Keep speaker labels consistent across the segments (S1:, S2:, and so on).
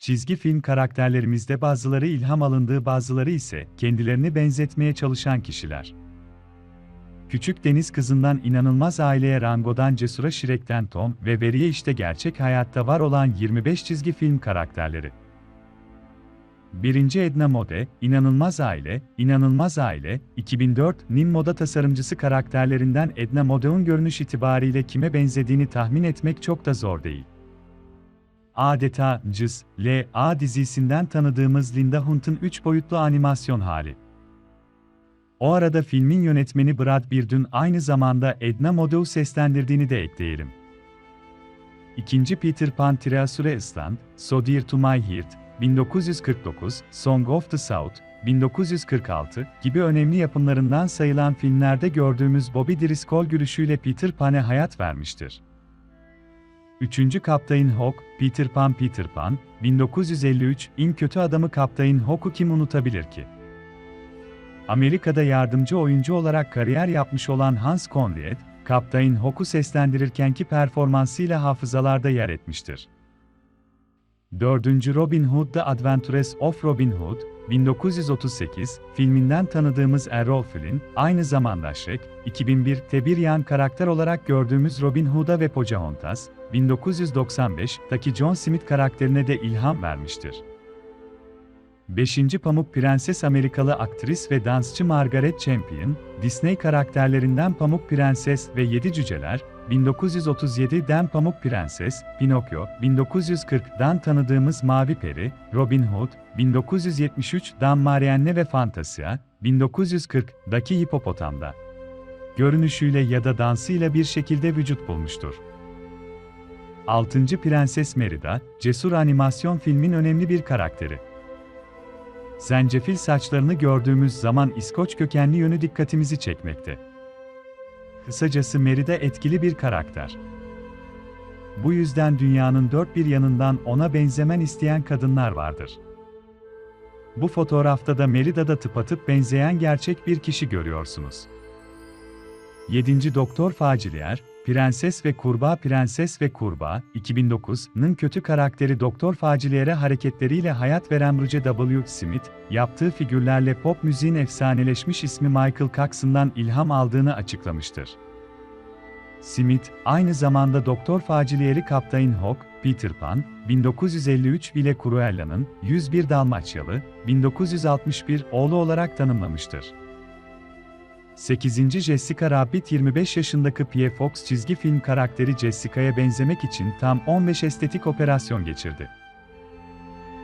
S1: Çizgi film karakterlerimizde bazıları ilham alındığı bazıları ise kendilerini benzetmeye çalışan kişiler. Küçük deniz kızından inanılmaz aileye Rango'dan Cesur'a Shrek'ten Tom ve Veri'ye işte gerçek hayatta var olan 25 çizgi film karakterleri. 1. Edna Mode, İnanılmaz Aile, İnanılmaz Aile, 2004, Nin moda tasarımcısı karakterlerinden Edna Mode'un görünüş itibariyle kime benzediğini tahmin etmek çok da zor değil. Adeta Cız, L.A. dizisinden tanıdığımız Linda Hunt'ın 3 boyutlu animasyon hali. O arada filmin yönetmeni Brad Bird'ün aynı zamanda Edna Mode'u seslendirdiğini de ekleyelim. İkinci Peter Pan Triasure Island, So Dear to My Heart, 1949, Song of the South, 1946 gibi önemli yapımlarından sayılan filmlerde gördüğümüz Bobby Driscoll gülüşüyle Peter Pan'e hayat vermiştir. Üçüncü Kaptan Hawk, Peter Pan Peter Pan, 1953, in kötü adamı Kaptan Hawk'u kim unutabilir ki? Amerika'da yardımcı oyuncu olarak kariyer yapmış olan Hans Conried, Kaptan Hawk'u seslendirirkenki performansıyla hafızalarda yer etmiştir. 4. Robin Hood The Adventures of Robin Hood, 1938, filminden tanıdığımız Errol Flynn, aynı zamanda Shrek, 2001'te bir yan karakter olarak gördüğümüz Robin Hood'a ve Pocahontas, 1995'taki John Smith karakterine de ilham vermiştir. 5. Pamuk Prenses Amerikalı aktris ve dansçı Margaret Champion, Disney karakterlerinden Pamuk Prenses ve Yedi Cüceler, 1937'den Pamuk Prenses, Pinokyo, 1940'dan tanıdığımız Mavi Peri, Robin Hood, 1973'dan Marianne ve Fantasia, 1940'daki Hipopotam'da. Görünüşüyle ya da dansıyla bir şekilde vücut bulmuştur. 6. Prenses Merida, cesur animasyon filmin önemli bir karakteri. Zencefil saçlarını gördüğümüz zaman İskoç kökenli yönü dikkatimizi çekmekte. Kısacası Merida etkili bir karakter. Bu yüzden dünyanın dört bir yanından ona benzemen isteyen kadınlar vardır. Bu fotoğrafta da Merida'da tıpatıp benzeyen gerçek bir kişi görüyorsunuz. 7. Doktor Facilier, Prenses ve Kurbağa Prenses ve Kurbağa, 2009'nın kötü karakteri Doktor Facilier'e hareketleriyle hayat veren Roger W. Smith, yaptığı figürlerle pop müziğin efsaneleşmiş ismi Michael Coxon'dan ilham aldığını açıklamıştır. Smith, aynı zamanda Doktor Facilier'i Kaptan Hawk, Peter Pan, 1953 ile Cruella'nın 101 Dalmaçyalı, 1961 oğlu olarak tanımlamıştır. 8. Jessica Rabbit 25 yaşındaki Pia Fox çizgi film karakteri Jessica'ya benzemek için tam 15 estetik operasyon geçirdi.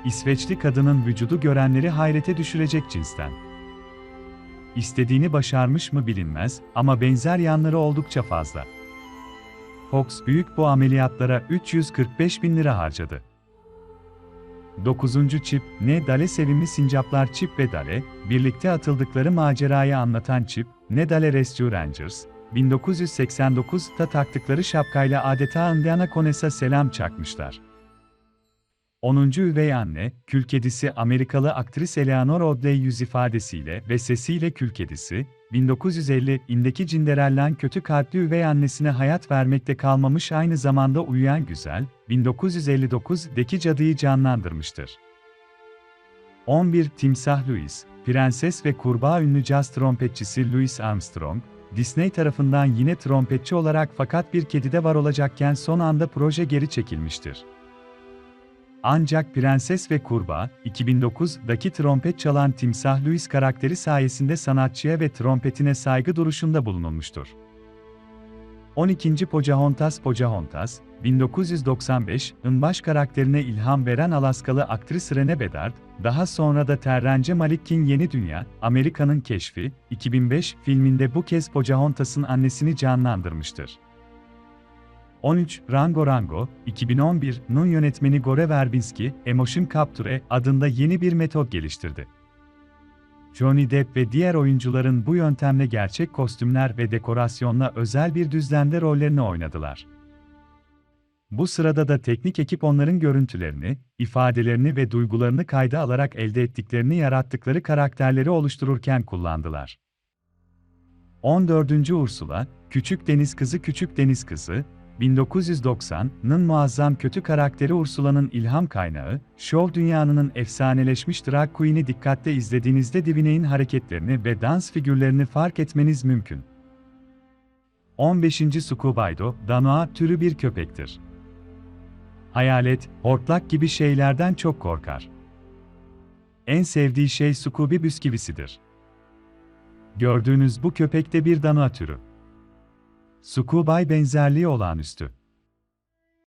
S1: İsveçli kadının vücudu görenleri hayrete düşürecek cinsten. İstediğini başarmış mı bilinmez ama benzer yanları oldukça fazla. Fox büyük bu ameliyatlara 345 bin lira harcadı. 9. Çip, ne Dale sevimli sincaplar Çip ve Dale, birlikte atıldıkları macerayı anlatan Çip, ne Dale Rescue Rangers, 1989'ta taktıkları şapkayla adeta Indiana Jones'a selam çakmışlar. 10. Üvey Anne, Kül Kedisi Amerikalı aktris Eleanor Audley yüz ifadesiyle ve sesiyle Kül Kedisi, 1950'indeki Cinderella'nın kötü kalpli üvey annesine hayat vermekte kalmamış aynı zamanda uyuyan güzel, 1959'deki cadıyı canlandırmıştır. 11. Timsah Louis, Prenses ve Kurbağa ünlü caz trompetçisi Louis Armstrong, Disney tarafından yine trompetçi olarak fakat bir kedide var olacakken son anda proje geri çekilmiştir. Ancak Prenses ve Kurbağa, 2009'daki trompet çalan Timsah Louis karakteri sayesinde sanatçıya ve trompetine saygı duruşunda bulunulmuştur. 12. Pocahontas Pocahontas, 1995'ın baş karakterine ilham veren Alaskalı aktris Rene Bedard, daha sonra da Terrence Malick'in Yeni Dünya, Amerika'nın Keşfi, 2005 filminde bu kez Pocahontas'ın annesini canlandırmıştır. 13. Rango Rango, 2011'nun yönetmeni Gore Verbinski, Emotion Capture adında yeni bir metot geliştirdi. Johnny Depp ve diğer oyuncuların bu yöntemle gerçek kostümler ve dekorasyonla özel bir düzlemde rollerini oynadılar. Bu sırada da teknik ekip onların görüntülerini, ifadelerini ve duygularını kayda alarak elde ettiklerini yarattıkları karakterleri oluştururken kullandılar. 14. Ursula, Küçük Deniz Kızı Küçük Deniz Kızı, 1990'nın muazzam kötü karakteri Ursula'nın ilham kaynağı, şov dünyanının efsaneleşmiş drag queen'i dikkatle izlediğinizde Diviney'in hareketlerini ve dans figürlerini fark etmeniz mümkün. 15. Scubaydo, Danoa türü bir köpektir. Hayalet, hortlak gibi şeylerden çok korkar. En sevdiği şey Scooby bisküvisidir. Gördüğünüz bu köpek de bir Danoa türü. Scooby benzerliği olağanüstü.